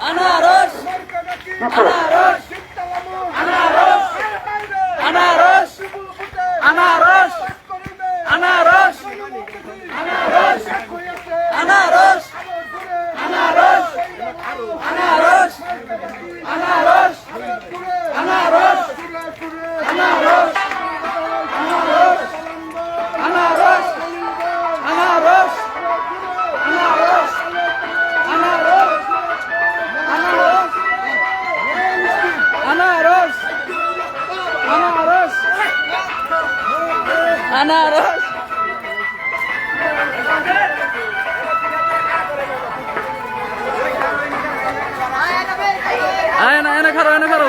আনারস। আনারস। আনারস আয় না এনে খারো এনে খারো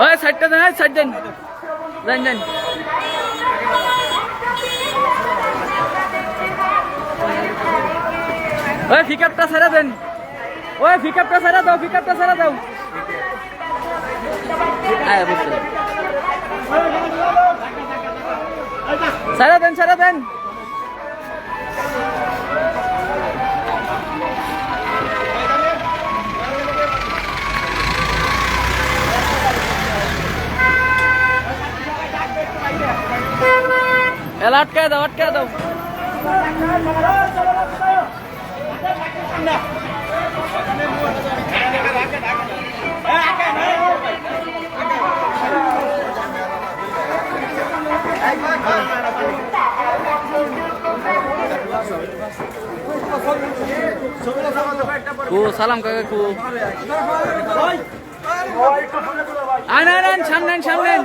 ওই সাইডটা দেন সাইড দেন দেন দেন ওই পিকআপটা ছেড়ে দেন। ওই পিকআপটা ছেড়ে দাও পিকআপটা ছেড়ে দাও। আয় বুঝতে ছেড়ে দেন ছেড়ে দেন। এলা আটকায় দাও আটকায় দাও। কু সালাম কাকা কু। আন আন সামনে সামনে আন।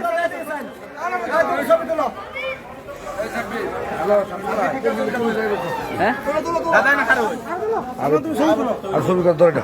হ্যাঁ আর ছবি কর দরটা